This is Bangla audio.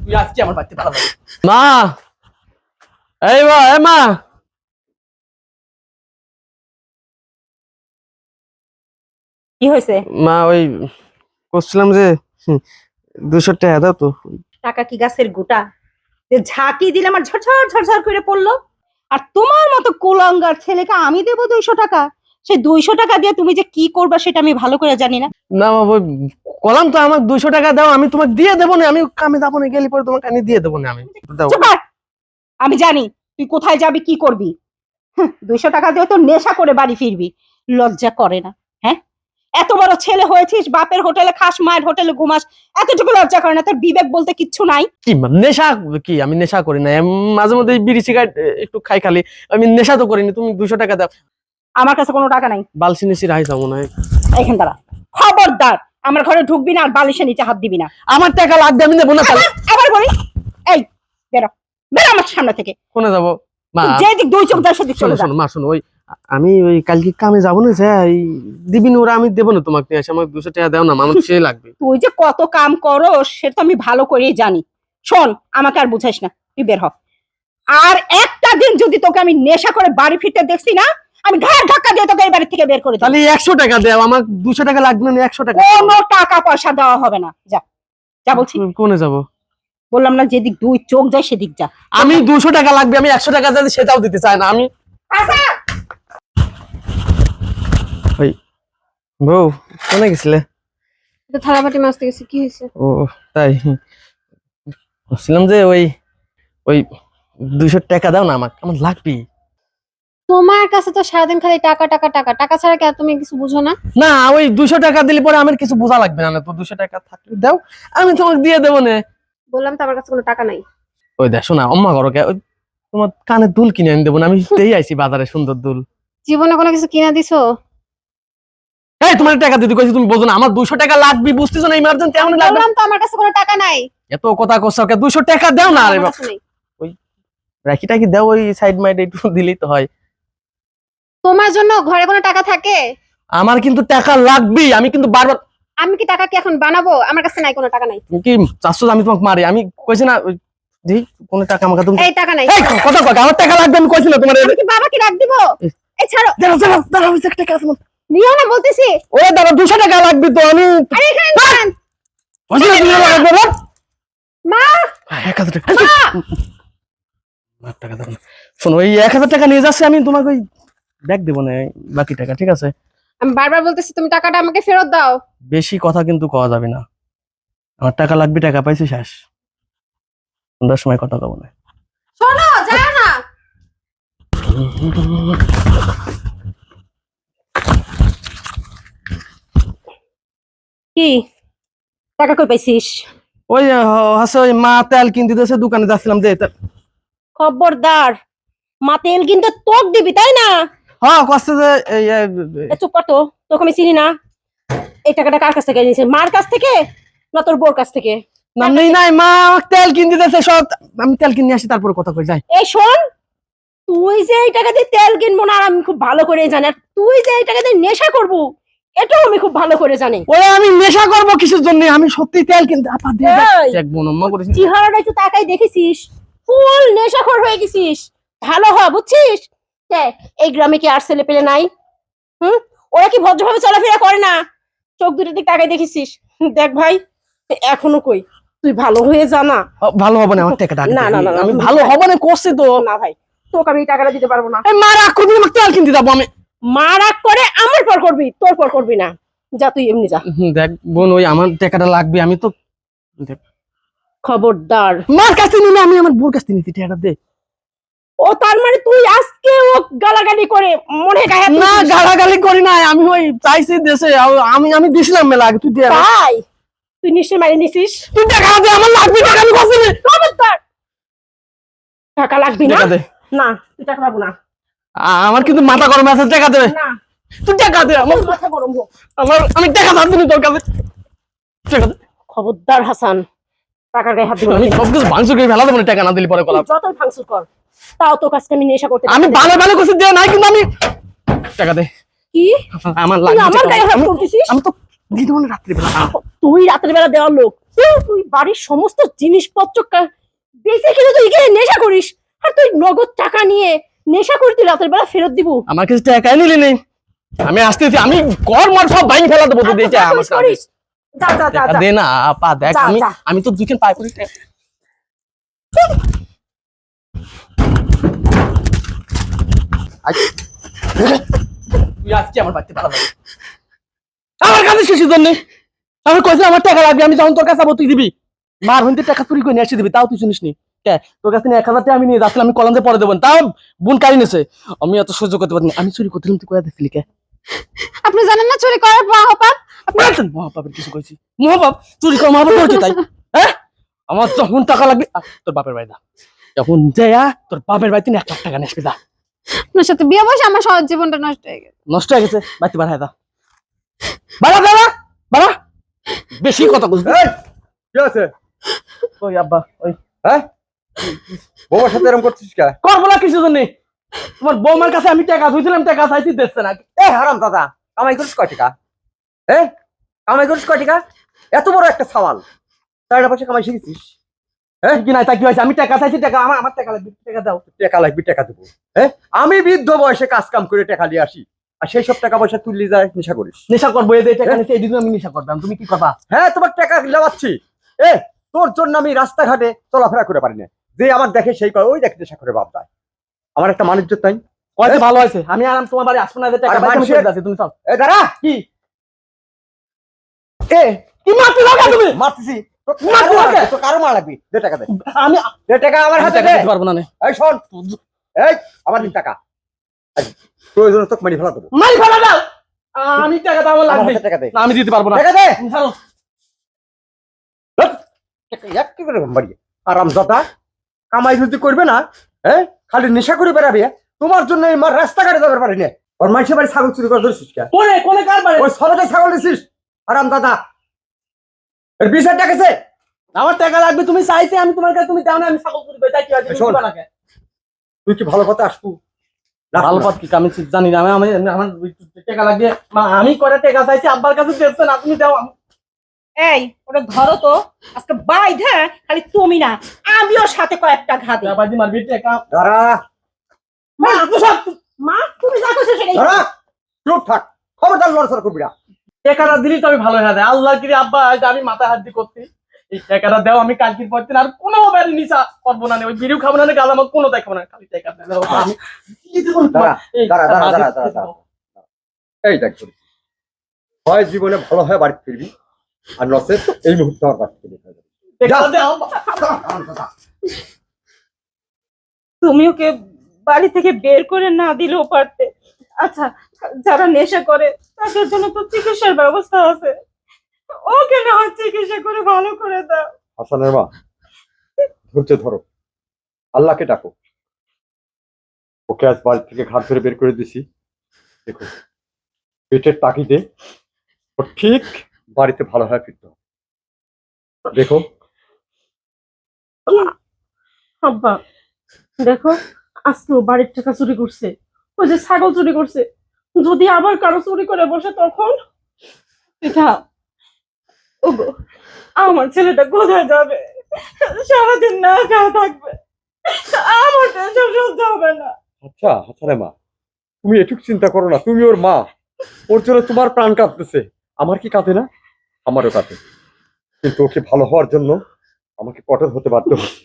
তুই আজকে আমার বাড়িতে ভালো মা! এই মা এ মা! কি হয়েছে? মা ওই করছিলাম যে দুশো টাকা দাও তো। টাকা কি গাছের গোটা? যে ঝাঁকি দিলে আমার ঝরঝর ঝরঝর করে পড়ল। আর তোমার মতো কুলাঙ্গার ছেলেকে আমি দেবো দুইশো টাকা? সেই দুইশো টাকা দিয়ে তুমি যে কি করবা সেটা আমি ভালো করে জানি না। না ওই কলাম তো আমার দুশো টাকা দাও আমি তোমাকে দিয়ে দেবো না আমি কামে যাব না গেলে পরে তোমাকে আমি দিয়ে দেবো না আমি। আমি জানি তুই কোথায় যাবি কি করবি। দুইশো টাকা দিয়ে তো নেশা করে বাড়ি ফিরবি। লজ্জা করে না হ্যাঁ? এত বড় ছেলে হয়েছিস বাপের হোটেলে খাস মায়ের হোটেলে ঘুমাস এতটুকু লজ্জা করে না তোর বিবেক বলতে কিচ্ছু নাই? কি নেশা কি আমি নেশা করি না মাঝে মধ্যে বিড়ি সিগারেট একটু খাই খালি আমি নেশা তো করিনি তুমি দুশো টাকা দাও। আমার কাছে কোনো টাকা নাই। বালসি নিচি রাইতাম মনে হয়। এখান দাঁড়া। খবরদার। আমার ঘরে ঢুকবি না আর বালিশের নিচে হাত দিবি না। আমার টাকা লাগবে আমি দেবো না তাহলে। আবার বলি এই বেরো। বেরো আমার সামনে থেকে। কোনে যাব। মা। যেদিক দুই চোখ যায় সেদিক চলে যা। শোনো মা শোনো ওই আমি ওই কালকে কামে যাব না যাই দিবি না ওরা আমি দেবো না তোমাকে। এসে আমাকে দুশো টাকা দাও না আমার সে লাগবে। তুই যে কত কাম করো সেটা তো আমি ভালো করেই জানি। শোন আমাকে আর বুঝাইস না। তুই বের হ। আর একটা দিন যদি তোকে আমি নেশা করে বাড়ি ফিরতে দেখছি না আমি ঘাট ধাক্কা দিয়ে তোকে এই বাড়ি থেকে বের করে তাহলে একশো টাকা দাও আমার দুশো টাকা লাগবে না একশো টাকা কোনো টাকা পয়সা দেওয়া হবে না। যা যা বলছি। কোনে যাব? বললাম না যেদিক দুই চোখ যায় সেদিক যা। আমি দুশো টাকা লাগবে আমি একশো টাকা যাতে সেটাও দিতে চাই না আমি বউ কোনে গেছিলে? এটা থালাবাটি মাছতে গেছি কি হয়েছে। ও তাই। বলছিলাম যে ওই ওই দুশো টাকা দাও না আমাকে আমার লাগবে তোমার কাছে তো সারাদিন খালি টাকা টাকা টাকা। টাকা ছাড়া কি আর তুমি কিছু বুঝো না? না ওই দুশো টাকা দিলে পরে আমার কিছু বোঝা লাগবে না তো দুশো টাকা থাকলে দাও আমি তোমাকে দিয়ে দেবো না। বললাম তো আমার কাছে কোনো টাকা নাই। ওই দেখো না অম্মা করো কে তোমার কানে দুল কিনে আনি দেবো না আমি তেই আইছি বাজারে সুন্দর দুল। জীবনে কোনো কিছু কিনা দিছো? এই তোমার টাকা দিতে কইছি তুমি বোঝো না আমার দুশো টাকা লাগবে বুঝতেছো না ইমার্জেন্সি এমন লাগবে বললাম তো আমার কাছে কোনো টাকা নাই। এত কথা করছ কে দুশো টাকা দাও না আরে কাছে নেই। রাখি টাকি দাও ওই সাইড মাইড একটু দিলেই তো হয়। তোমার জন্য ঘরে কোনো টাকা থাকে? আমার কিন্তু টাকা লাগবেই আমি কিন্তু বারবার আমি কি টাকা কি এখন বানাবো? আমার কাছে নাই কোনো টাকা নাই। তুমি কি চারশো আমি তোমাকে মারি? আমি কইছি না দেখি কোন টাকা আমাকে তুমি এই টাকা নাই। এই কথা কয় আমার টাকা লাগবে আমি কইছি না তোমার আমি কি বাবাকে ডাক দিব? এই ছাড়ো। দাঁড়াও দাঁড়াও দাঁড়াও যে টাকা আছে নিও না বলতেছি। ওরে দাঁড়াও দুশো টাকা লাগবে তো আমি আরে এখানে দাঁড়ান। কইছি না তুমি আমাকে দেবো মা! এক হাজার টাকা। লাখ টাকা দাও না। শোনো এই এক হাজার টাকা নিয়ে যাচ্ছে আমি তোমাকে ওই ব্যাগ দেবো না বাকি টাকা ঠিক আছে? আমি বারবার বলতেছি তুমি টাকাটা আমাকে ফেরত দাও। বেশি কথা কিন্তু কওয়া যাবে না। আমার টাকা লাগবে টাকা পাইছি শেষ। সন্ধ্যার সময় কথা কব না। শোনো যাও না। কি? টাকা কই পাইছিস? ওই হাসে ওই মা তেল কিনতে দিতেছে দোকানে যাচ্ছিলাম যে খবরদার মা তেল কিন্তু তোক দিবি তাই না? হ্যাঁ কষ্ট যে চুপ তোকে আমি চিনি না। এই টাকাটা কার কাছ থেকে নিয়েছে মার কাছ থেকে না তোর বোর কাছ থেকে? না নাই মা আমাকে তেল কিনতে দিতেছে সব আমি তেল কিনে আসি তারপরে কথা কই যাই। এই শোন তুই যে এই টাকা দিয়ে তেল কিনবো না আর আমি খুব ভালো করে জানি আর তুই যে এই টাকা দিয়ে নেশা করব এটাও আমি খুব ভালো করে জানি। ওরে আমি নেশা করব কিসের জন্য? আমি সত্যি তেল কিনতে আপা দিয়ে করেছি। চেহারাটা একটু তাকাই দেখেছিস? ফুল নেশাখোর হয়ে গেছিস। ভালো হ বুঝছিস? দেখ এই গ্রামে কি আর ছেলে পেলে নাই? হুম? ওরা কি ভদ্রভাবে চলাফেরা করে না? চোখ দুটো দিক তাকাই দেখেছিস। দেখ ভাই এখনও কই? তুই ভালো হয়ে জানা ও, ভালো হবে না আমার টাকা না, না, না, না, আমি ভালো হবে না করছি তো। না ভাই তোকে আমি টাকাটা দিতে পারব না। মা রাগ করবি আমাকে তেল কিনতে যাব আমি। মা রাগ করে আমার পর করবি তোর পর করবি না। যা তুই এমনি যা। দেখ বোন ওই আমার টাকাটা লাগবে আমি তো খবরদার। মার কাছে নিলে আমি আমার বোর কাছে নিতে টাকাটা দে। ও তার মানে তুই আজকে ও গালাগালি করে মনে গায়ে না গালাগালি করি নাই। আমি ওই চাইছি দেশে আমি আমি দিছিলাম মেলা আগে তুই আমার। তাই? তুই নিশ্চয় মারি নিছিস? তুই টাকা দে আমার লাগবে টাকা আমি কষ্ট নেই খবরদার! টাকা লাগবি না? না তুই টাকা পাবো না। আমার কিন্তু মাথা গরম আছে টাকা দে। না। তুই টাকা দে আমার মাথা গরম হোক। আমার আমি টাকা থাকব না তোর কাছে। টাকা দে। খবরদার হাসান। টাকার গায়ে হাত দিবি আমি সব ভাঙচুর করে ফেলা দেবো না টাকা না দিলে পরে কলাম যতই ভাঙচুর কর তাও তোর কাছে আমি নেশা করতে আমি ভালো ভালো কিছু দে নাই কিন্তু আমি টাকা দে। কি? আমার তুই আমার গায়ে হাত আমি- আমি তো দিয়ে দেবো না রাত্রিবেলা। তুই রাতের বেলা দেওয়ার লোক। তুই বাড়ির সমস্ত জিনিসপত্র বেঁচে কিনে তুই এখানে নেশা করিস। আর তুই নগদ টাকা নিয়ে নেশা করে তুই রাতের বেলা ফেরত দিব। আমার কাছে টাকাই নিলি নেই। আমি আসতেছি আমি কর মার সব ভাঙি ফেলা দেবো আমার দে না দেখ আমি আমি তো দুইখান পাই করি তুই আজকে আমার বাড়িতে পালাবি আমার কাছে শেষের জন্য। আমি কইছি আমার টাকা লাগবে আমি যখন তোর কাছে যাব তুই দিবি। মার হইতে টাকা চুরি করে নিয়ে এসে দিবি তাও তুই শুনিস নি। কে? তোর কাছে এক হাজার টাকা আমি নিয়ে যাচ্ছিলাম আমি কলেজে পরে দেবো। তাও বোন কারি নেছে। আমি এত সহ্য করতে পারিনি। আমি চুরি করতেলাম তুই কোথা দিচ্ছিলি কে? আপনি জানেন না চুরি করার মহাপাপের কিছু কইছি। মহাপাপ? চুরি কর মহাপাপ করছি তাই। হ্যাঁ? আমার যখন টাকা লাগবে তোর বাপের বাড়ি দা যখন যায়া তোর বাপের বাড়িতে এক লাখ টাকা নিয়ে আসবি দা আপনার সাথে বিয়ে বসে আমার সহজ জীবনটা নষ্ট হয়ে গেছে। নষ্ট হয়ে গেছে বাড়িতে বাড়ায় দা। বাড়া বাড়া বাড়া। বেশি কথা বলছিস এই, কি আছে? ওই আব্বা ওই। হ্যাঁ? সাথে এরকম করছিস কে? করব না কিছু জন্য তোমার বৌমার কাছে আমি টাকা ধুইছিলাম টাকা চাইছি দিচ্ছে না। এ হারাম দাদা কামাই করিস কয় টাকা? এ কামাই করিস কয় টাকা? এত বড় একটা সওয়াল। চারটা পয়সা কামাই শিখেছিস? কি নাই তা কি হয়েছে? আমি টাকা চাইছি টাকা আমার আমার টাকা লাগবে টাকা দাও। টাকা লাগবে টাকা দেবো। হ্যাঁ? আমি বৃদ্ধ বয়সে কাজ কাম করে টাকা নিয়ে আসি। আর সেই সব টাকা পয়সা তুললি যায় নেশা করিস। নেশা করব এই টাকা নিচ্ছে এই আমি নেশা করতাম তুমি কি করবা? হ্যাঁ তোমার টাকা লাগাচ্ছি। এ তোর জন্য আমি রাস্তাঘাটে চলাফেরা করে পারি না। যে আমার দেখে সেই কয় ওই দেখে নেশা করে বাপ যায়। আমার একটা তাই হয়তো ভালো আছে আমি আরাম তোমার বাড়ি আসব না তুমি চল। এ দাঁড়া! কি? এ কি মারতে লাগা তুমি? মারতেছি। তোর কারও মার লাগবে। লাগবে, তোর কারও মার লাগবে দে টাকা দে। আমি দে টাকা আমার হাতে দে। পারব না এই শোন। এই আমার দিন টাকা। এই, প্রয়োজনে মারি ফেলা দেবো। মারি ফেলা দাও। আমি টাকা দাও আমার আমার লাগবে। টাকা দে। আমি দিতে পারব না। টাকা দে। ছাড়ো। এক কি করে বাড়ি? আরাম কামাই যদি করবে না হ্যাঁ খালি নেশা করে বেড়াবে তোমার জন্য এই মার রাস্তাঘাটে যাবে পারি না। ওর বাড়ি ছাগল চুরি করে ধরছিস কোনে কোনে কার বাড়ি? ওই সবাই ছাগল দিছিস? আরাম দাদা। এর টাকা আছে? আমার টাকা লাগবে তুমি চাইছে আমি তোমার কাছে তুমি দাও না আমি চুরি করি তাই কি আছে। তুই কি ভালো কথা আসবু? ভালো পথ কি? আমি জানি না। আমি আমি আমার টাকা লাগবে। মা আমি করে টাকা চাইছি আব্বার কাছে না তুমি দাও এই ওটা ধরো তো। আজকে বাইধে খালি তুমি না আমিও সাথে কয়েকটা ঘা দিই। বাবাজি মারবি টাকা। দাঁড়া। মা মা তুমি যা করছ সেটাই দাঁড়া। চুপ থাক। খবরদার লড়াচড়া করবি না। টাকাটা দিলি তো আমি ভালো হয়ে যায় আল্লাহ কিরে আব্বা আজ আমি মাথা হাত দিয়ে করছি। এই টাকাটা দাও আমি কালকের পর দিন আর কোনো বাড়ি নিচা করব না ওই বিড়িও খাব না গাল আমার কোনো দেখাবো না খালি টাকা দাও আমি এই, দাঁড়া, দাঁড়া, বাজে- দাঁড়া, দাঁড়া, দাঁড়া। এই দেখ হয় জীবনে ভালো হয়ে বাড়ি ফিরবি আর নসে এই মুহূর্তে আমার বাড়ি যাবে। তুমি ওকে বাড়ি থেকে বের করে না দিলেও পারতে আচ্ছা যারা নেশা করে তাদের জন্য তো চিকিৎসার ব্যবস্থা আছে। ওকে না হয় চিকিৎসা করে ভালো করে দাও। হাসানের মা ধৈর্য ধরো। আল্লাহকে ডাকো। ওকে আজ বাড়ি থেকে ঘাট ধরে বের করে দিছি। দেখো পেটের তাকিদে ও ঠিক বাড়িতে ভালো হয়ে ফিরতে হবে। দেখো। আব্বা দেখো আজকে ও বাড়ির টাকা চুরি করছে। ওই যে ছাগল চুরি করছে। যদি আবার কারও চুরি করে বসে তখন এটা ওগো, আমার ছেলেটা কোথায় যাবে? সারাদিন না খাওয়া থাকবে। আমার টেনশন সহ্য হবে না। আচ্ছা হাসানের মা, তুমি এটুক চিন্তা করো না, তুমি ওর মা। ওর জন্য তোমার প্রাণ কাঁদতেছে আমার কি কাঁদে না? আমারও কাঁদে। কিন্তু ওকে ভালো হওয়ার জন্য আমাকে কঠোর হতে বাধ্য হচ্ছে।